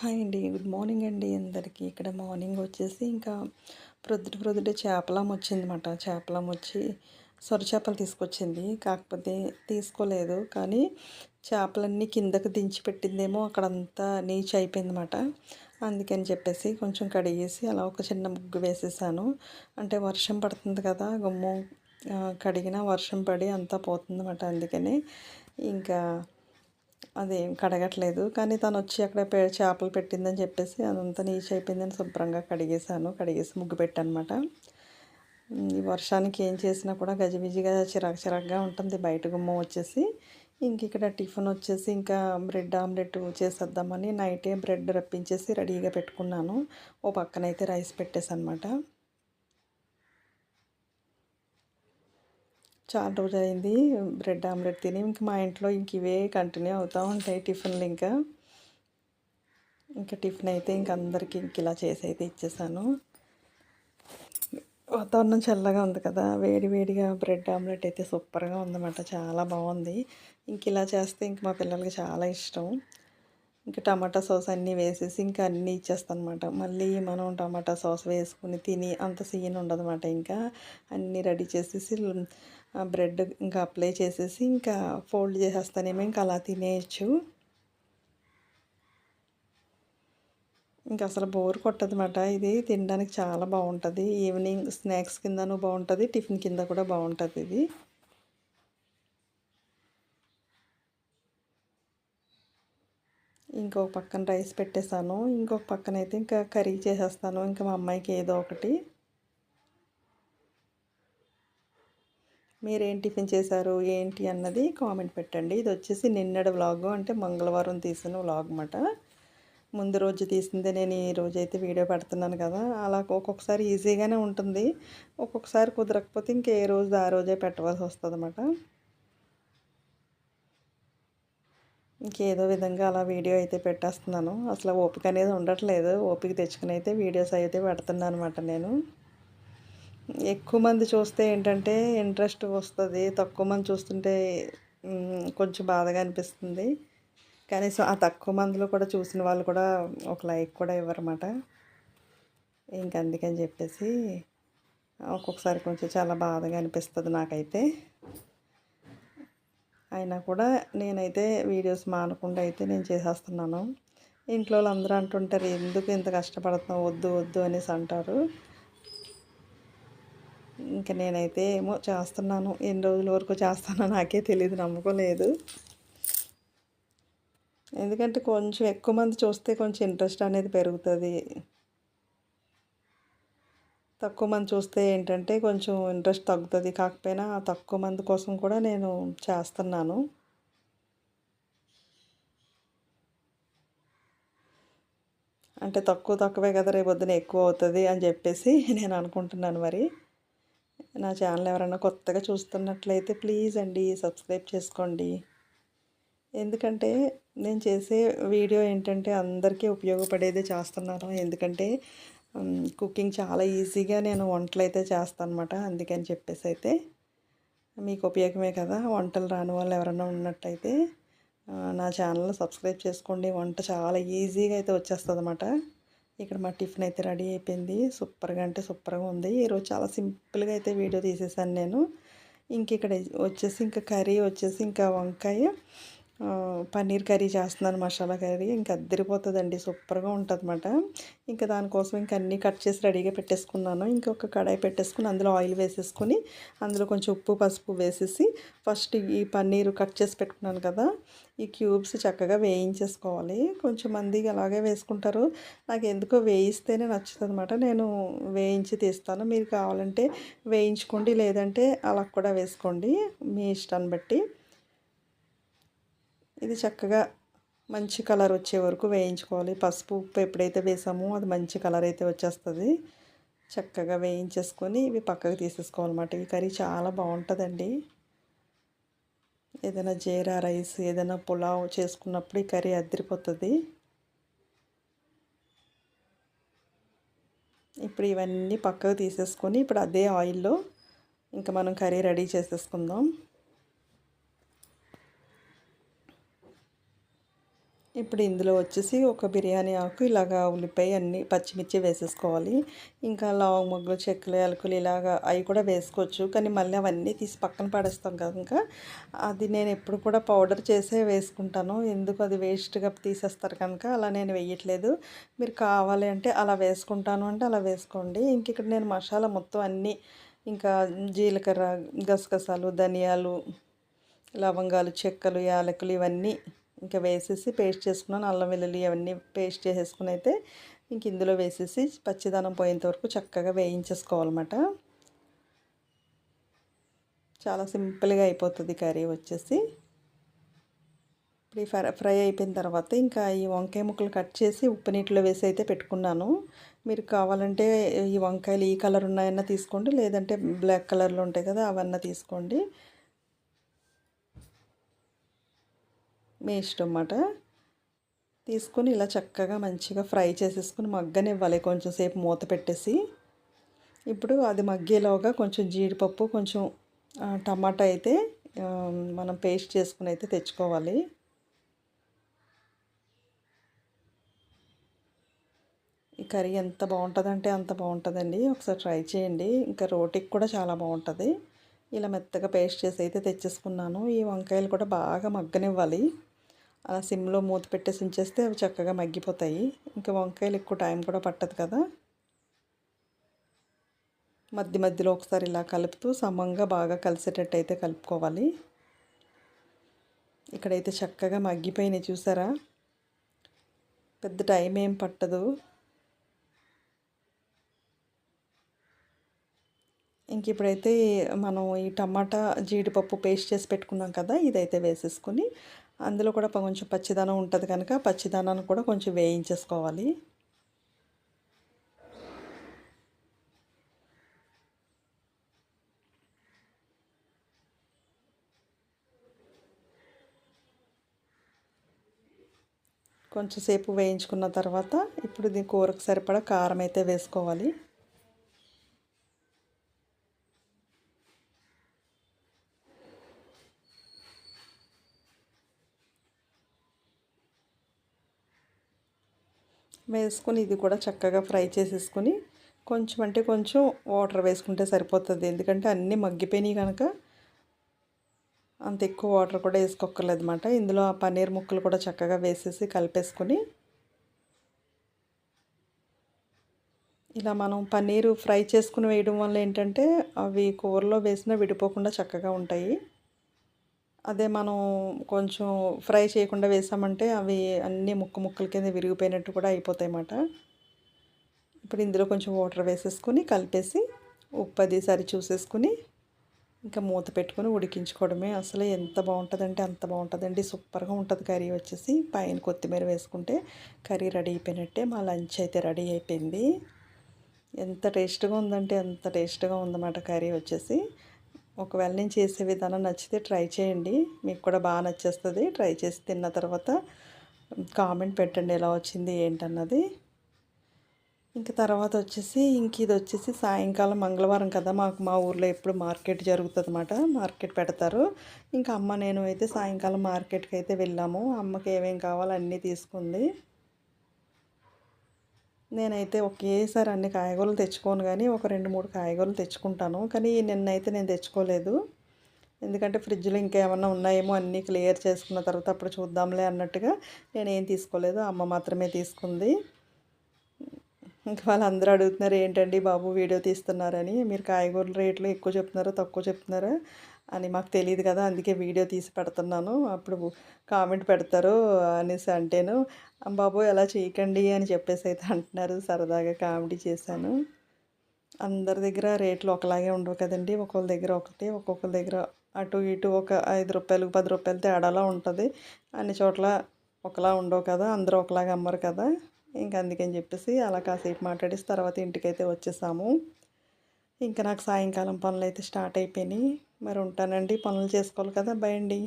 Hi అండి. Good morning అండి అందరికీ. ఇక్కడ మార్నింగ్ వచ్చేసి ఇంకా ప్రొద్దుట ప్రొద్దుటే చేపలం వచ్చిందన్నమాట. చేపలం వచ్చి సొర చేపలు తీసుకొచ్చింది. కాకపోతే తీసుకోలేదు. కానీ చేపలన్నీ కిందకు దించి పెట్టిందేమో అక్కడంతా నీచు అయిపోయిందన్నమాట. అందుకని చెప్పేసి కొంచెం కడిగేసి అలా ఒక చిన్న ముగ్గు వేసేసాను. అంటే వర్షం పడుతుంది కదా గుమ్ము కడిగినా వర్షం పడి అంతా పోతుందన్నమాట. అందుకని ఇంకా అదేం కడగట్లేదు. కానీ తను వచ్చి అక్కడ చేపలు పెట్టిందని చెప్పేసి అదంతా నీచ్ అయిపోయిందని శుభ్రంగా కడిగేసాను కడిగేసి ముగ్గు పెట్టనమాట ఈ వర్షానికి ఏం చేసినా కూడా గజిబిజిగా చిరాకు చిరాకుగా ఉంటుంది. బయట గుమ్మ వచ్చేసి ఇంక ఇక్కడ టిఫిన్ వచ్చేసి ఇంకా బ్రెడ్ ఆమ్లెట్ చేసేద్దామని నైటే బ్రెడ్ రప్పించేసి రెడీగా పెట్టుకున్నాను. ఓ పక్కనైతే రైస్ పెట్టేసనమాట చాలా రోజు అయింది బ్రెడ్ ఆమ్లెట్ తిని ఇంక మా ఇంట్లో ఇంక ఇవే కంటిన్యూ అవుతూ ఉంటాయి టిఫిన్లు ఇంకా. ఇంకా టిఫిన్ అయితే ఇంక అందరికీ ఇంక ఇలా చేసి అయితే ఇచ్చేసాను. వాతావరణం చల్లగా ఉంది కదా వేడి వేడిగా బ్రెడ్ ఆమ్లెట్ అయితే సూపర్గా ఉందన్నమాట చాలా బాగుంది. ఇంక ఇలా చేస్తే ఇంక మా పిల్లలకి చాలా ఇష్టం. ఇంకా టమాటా సాస్ అన్నీ వేసేసి ఇంకా అన్నీ ఇచ్చేస్తాను అనమాట మళ్ళీ మనం టమాటా సాస్ వేసుకుని తిని అంత సీన్ ఉండదన్నమాట ఇంకా. అన్నీ రెడీ చేసేసి బ్రెడ్ ఇంకా అప్లై చేసేసి ఇంకా ఫోల్డ్ చేసేస్తానేమో ఇంకా అలా తినేయచ్చు. ఇంకా అసలు బోర్ కొట్టదన్నమాట. ఇది తినడానికి చాలా బాగుంటుంది. ఈవినింగ్ స్నాక్స్ కిందనూ బాగుంటుంది టిఫిన్ కింద కూడా బాగుంటుంది ఇది. ఇంకొక పక్కన రైస్ పెట్టేశాను. ఇంకొక పక్కన అయితే ఇంకా కర్రీ చేసేస్తాను. ఇంకా మా అమ్మాయికి ఏదో ఒకటి. మీరేం టిఫిన్ చేశారు? ఏంటి అన్నది కామెంట్ పెట్టండి. ఇది వచ్చేసి నిన్నటి వ్లాగ్. అంటే మంగళవారం తీసిన వ్లాగ్ అనమాట ముందు రోజు తీసిందే నేను ఈ రోజు అయితే వీడియో పెడుతున్నాను కదా. అలా ఒక్కొక్కసారి ఈజీగానే ఉంటుంది. ఒక్కొక్కసారి కుదరకపోతే ఇంకే రోజు ఆ రోజే పెట్టవలసి వస్తుంది అనమాట ఇంకేదో విధంగా అలా వీడియో అయితే పెట్టేస్తున్నాను. అసలు ఓపిక అనేది ఉండట్లేదు. ఓపిక తెచ్చుకుని అయితే వీడియోస్ అయితే పెడుతున్నాను అనమాట నేను. ఎక్కువ మంది చూస్తే ఏంటంటే ఇంట్రెస్ట్ వస్తుంది. తక్కువ మంది చూస్తుంటే కొంచెం బాధగా అనిపిస్తుంది. కనీసం ఆ తక్కువ మందిలో కూడా చూసిన వాళ్ళు కూడా ఒక లైక్ కూడా ఇవ్వరమాట ఇంక అందుకని చెప్పేసి ఒక్కొక్కసారి కొంచెం చాలా బాధగా అనిపిస్తుంది నాకైతే. అయినా కూడా నేనైతే వీడియోస్ మానకుండా అయితే నేను చేసేస్తున్నాను. ఇంట్లో వాళ్ళు అందరూ అంటుంటారు ఎందుకు ఇంత కష్టపడుతున్నావు? వద్దు వద్దు అనేసి అంటారు. ఇంకా నేనైతే ఏమో చేస్తున్నాను. ఎన్ని రోజుల వరకు చేస్తానో నాకే తెలియదు నమ్మకం లేదు. ఎందుకంటే కొంచెం ఎక్కువ మంది చూస్తే కొంచెం ఇంట్రెస్ట్ అనేది పెరుగుతుంది. తక్కువ మంది చూస్తే ఏంటంటే కొంచెం ఇంట్రెస్ట్ తగ్గుతుంది. కాకపోయినా తక్కువ మంది కోసం కూడా నేను చేస్తున్నాను. అంటే తక్కువ తక్కువే కదా రేపొద్దున ఎక్కువ అవుతుంది అని చెప్పేసి నేను అనుకుంటున్నాను మరి. నా ఛానల్ ఎవరైనా కొత్తగా చూస్తున్నట్లయితే ప్లీజ్ అండి సబ్స్క్రైబ్ చేసుకోండి. ఎందుకంటే నేను చేసే వీడియో ఏంటంటే అందరికీ ఉపయోగపడేదే చేస్తున్నాను. ఎందుకంటే కుకింగ్ చాలా ఈజీగా నేను వంటలు అయితే చేస్తాను అనమాట అందుకని చెప్పేసి అయితే మీకు ఉపయోగమే కదా వంటలు రాని వాళ్ళు ఎవరైనా ఉన్నట్టయితే నా ఛానల్ సబ్స్క్రైబ్ చేసుకోండి. వంట చాలా ఈజీగా అయితే వచ్చేస్తుంది అనమాట ఇక్కడ మా టిఫిన్ అయితే రెడీ అయిపోయింది. సూపర్గా అంటే సూపర్గా ఉంది. ఈరోజు చాలా సింపుల్గా అయితే వీడియో తీసేసాను నేను. ఇంక ఇక్కడ వచ్చేసి ఇంకా కర్రీ వచ్చేసి ఇంకా వంకాయ. పన్నీర్ కర్రీ చేస్తున్నాను మసాలా కర్రీ. ఇంకా అద్దరిపోతుందండి. సూపర్గా ఉంటుందన్నమాట. ఇంకా దానికోసం ఇంకా అన్నీ కట్ చేసి రెడీగా పెట్టేసుకున్నాను. ఇంకొక కడాయి పెట్టేసుకుని అందులో ఆయిల్ వేసేసుకుని అందులో కొంచెం ఉప్పు పసుపు వేసేసి ఫస్ట్ ఈ పన్నీర్ కట్ చేసి పెట్టుకున్నాను కదా ఈ క్యూబ్స్ చక్కగా వేయించేసుకోవాలి. కొంచెం మంది అలాగే వేసుకుంటారు. నాకు ఎందుకో వేయిస్తేనే నచ్చుతుంది అనమాట నేను వేయించి తీస్తాను. మీరు కావాలంటే వేయించుకోండి లేదంటే అలా కూడా వేసుకోండి మీ ఇష్టాన్ని బట్టి. ఇది చక్కగా మంచి కలర్ వచ్చే వరకు వేయించుకోవాలి. పసుపు ఉప్పు ఎప్పుడైతే వేసామో అది మంచి కలర్ అయితే వచ్చేస్తుంది. చక్కగా వేయించేసుకొని ఇవి పక్కకు తీసేసుకోవాలన్నమాట. ఈ కర్రీ చాలా బాగుంటుందండి. ఏదైనా జీరా రైస్ ఏదైనా పులావ్ చేసుకున్నప్పుడు ఈ కర్రీ అద్దరిపోతుంది. ఇప్పుడు ఇవన్నీ పక్కకు తీసేసుకొని ఇప్పుడు అదే ఆయిల్లో ఇంకా మనం కర్రీ రెడీ చేసేసుకుందాం. ఇప్పుడు ఇందులో వచ్చేసి ఒక బిర్యానీ ఆకు ఇలాగా ఉల్లిపాయ అన్ని పచ్చిమిర్చి వేసేసుకోవాలి. ఇంకా లవంగ మొగ్గులు చెక్కలు యాలకులు ఇలాగా అవి కూడా వేసుకోవచ్చు. కానీ మళ్ళీ అవన్నీ తీసి పక్కన పడేస్తాం కనుక అది నేను ఎప్పుడు కూడా పౌడర్ చేసే వేసుకుంటాను. ఎందుకు అది వేస్ట్గా తీసేస్తారు కనుక అలా నేను వేయట్లేదు. మీరు కావాలి అంటే అలా వేసుకుంటాను అంటే అలా వేసుకోండి. ఇంక ఇక్కడ నేను మసాలా మొత్తం అన్నీ ఇంకా జీలకర్ర గసగసాలు ధనియాలు లవంగాలు చెక్కలు యాలకులు ఇవన్నీ ఇంకా వేసేసి పేస్ట్ చేసుకున్నాను. అల్లం వెల్లుల్లి అవన్నీ పేస్ట్ చేసేసుకుని అయితే ఇంక ఇందులో వేసేసి పచ్చిదనం పోయేంత వరకు చక్కగా వేయించేసుకోవాలన్నమాట. చాలా సింపుల్గా అయిపోతుంది కర్రీ వచ్చేసి. ఇప్పుడు ఫ్రై ఫ్రై అయిపోయిన తర్వాత ఇంకా ఈ వంకాయ ముక్కలు కట్ చేసి ఉప్పు నీటిలో వేసి అయితే పెట్టుకున్నాను. మీరు కావాలంటే ఈ వంకాయలు ఈ కలర్ ఉన్నాయన్నా తీసుకోండి. లేదంటే బ్లాక్ కలర్లో ఉంటాయి కదా అవన్నీ తీసుకోండి. మీ ఇష్టం అన్నమాట తీసుకొని ఇలా చక్కగా మంచిగా ఫ్రై చేసేసుకుని మగ్గనివ్వాలి కొంచెం సేపు మూత పెట్టేసి. ఇప్పుడు అది మగ్గేలోగా కొంచెం జీడిపప్పు కొంచెం టమాటా అయితే మనం పేస్ట్ చేసుకుని అయితే తెచ్చుకోవాలి. ఈ కర్రీ ఎంత బాగుంటుందంటే అంత బాగుంటుందండి. ఒకసారి ట్రై చేయండి. ఇంకా రోటికి కూడా చాలా బాగుంటుంది. ఇలా మెత్తగా పేస్ట్ చేసి అయితే తెచ్చేసుకున్నాను. ఈ వంకాయలు కూడా బాగా మగ్గనివ్వాలి. అలా సిమ్లో మూత పెట్టేసి ఉంచేస్తే అవి చక్కగా మగ్గిపోతాయి. ఇంకా వంకాయలు ఎక్కువ టైం కూడా పట్టదు కదా. మధ్య మధ్యలో ఒకసారి ఇలా కలుపుతూ సమంగా బాగా కలిసేటట్టు అయితే కలుపుకోవాలి. ఇక్కడైతే చక్కగా మగ్గిపోయినాయి చూసారా? పెద్ద టైం ఏం పట్టదు. ఇంక ఇప్పుడైతే మనం ఈ టమాటా జీడిపప్పు పేస్ట్ చేసి పెట్టుకున్నాం కదా ఇదైతే వేసేసుకొని అందులో కూడా కొంచెం పచ్చిదనం ఉంటుంది కనుక పచ్చిదనాన్ని కూడా కొంచెం వేయించేసుకోవాలి. కొంచెంసేపు వేయించుకున్న తర్వాత ఇప్పుడు దీని కూరకు సరిపడా కారం అయితే వేసుకోవాలి. వేసుకొని ఇది కూడా చక్కగా ఫ్రై చేసేసుకొని కొంచెం అంటే కొంచెం వాటర్ వేసుకుంటే సరిపోతుంది. ఎందుకంటే అన్నీ మగ్గిపోయినాయి కనుక అంత ఎక్కువ వాటర్ కూడా వేసుకోక్కర్లేదు అనమాట ఇందులో ఆ పన్నీర్ ముక్కలు కూడా చక్కగా వేసేసి కలిపేసుకొని ఇలా మనం పన్నీరు ఫ్రై చేసుకుని వేయడం వల్ల ఏంటంటే అవి కూరలో వేసినా విడిపోకుండా చక్కగా ఉంటాయి. అదే మనం కొంచెం ఫ్రై చేయకుండా వేసామంటే అవి అన్నీ ముక్క ముక్కల కింద విరిగిపోయినట్టు కూడా అయిపోతాయి అన్నమాట ఇప్పుడు ఇందులో కొంచెం వాటర్ వేసేసుకొని కలిపేసి ఉప్పు అది సరి చూసేసుకుని ఇంకా మూత పెట్టుకొని ఉడికించుకోవడమే. అసలు ఎంత బాగుంటుందంటే అంత బాగుంటుందండి. సూపర్గా ఉంటుంది కర్రీ వచ్చేసి. పైన కొత్తిమీర వేసుకుంటే కర్రీ రెడీ అయిపోయినట్టే. మా లంచ్ అయితే రెడీ అయిపోయింది. ఎంత టేస్ట్గా ఉందంటే ఎంత టేస్ట్గా ఉందన్నమాట కర్రీ వచ్చేసి. ఒకవేళ నేను చేసే విధానం నచ్చితే ట్రై చేయండి. మీకు కూడా బాగా నచ్చేస్తుంది. ట్రై చేసి తిన్న తర్వాత కామెంట్ పెట్టండి ఎలా వచ్చింది ఏంటన్నది. ఇంక తర్వాత వచ్చేసి ఇంక ఇది వచ్చేసి సాయంకాలం మంగళవారం కదా మాకు మా ఊర్లో ఎప్పుడు మార్కెట్ జరుగుతుంది అన్నమాట మార్కెట్ పెడతారు. ఇంకా అమ్మ నేను అయితే సాయంకాలం మార్కెట్కి అయితే వెళ్ళాము. అమ్మకి ఏమేమి కావాలో అన్నీ తీసుకుంది. నేనైతే ఒకేసారి అన్ని కాయగూరలు తెచ్చుకోను కానీ ఒక రెండు మూడు కాయగూరలు తెచ్చుకుంటాను. కానీ నిన్నైతే నేను తెచ్చుకోలేదు. ఎందుకంటే ఫ్రిడ్జ్లో ఇంకేమన్నా ఉన్నాయేమో అన్నీ క్లియర్ చేసుకున్న తర్వాత అప్పుడు చూద్దాంలే అన్నట్టుగా నేనేం తీసుకోలేదు. అమ్మ మాత్రమే తీసుకుంది. ఇంకా వాళ్ళందరూ అడుగుతున్నారు ఏంటండి బాబు వీడియో తీస్తున్నారని? మీరు కాయగూరల రేట్లు ఎక్కువ చెప్తున్నారా తక్కువ చెప్తున్నారా? అని మాకు తెలియదు కదా అందుకే వీడియో తీసి పెడుతున్నాను. అప్పుడు కామెంట్ పెడతారు అనేసి అంటేను బాబు ఎలా చేయకండి అని చెప్పేసి అయితే అంటున్నారు. సరదాగా కామెడీ చేశాను. అందరి దగ్గర రేట్లు ఒకలాగే ఉండవు కదండి. ఒక్కొక్క దగ్గర ఒకటి ఒక్కొక్కరి దగ్గర అటు ఇటు ఒక ఐదు రూపాయలు పది రూపాయలు తేడాలా ఉంటుంది. అన్ని చోట్ల ఒకలా ఉండవు కదా అందరూ ఒకలాగా అమ్మరు కదా. ఇంక అందుకని చెప్పేసి అలా కాసేపు మాట్లాడేసి తర్వాత ఇంటికైతే వచ్చేసాము. ఇంకా నాకు సాయంకాలం పనులు అయితే స్టార్ట్ అయిపోయినాయి. మరి ఉంటానండి పనులు చేసుకోవాలి కదా బయండి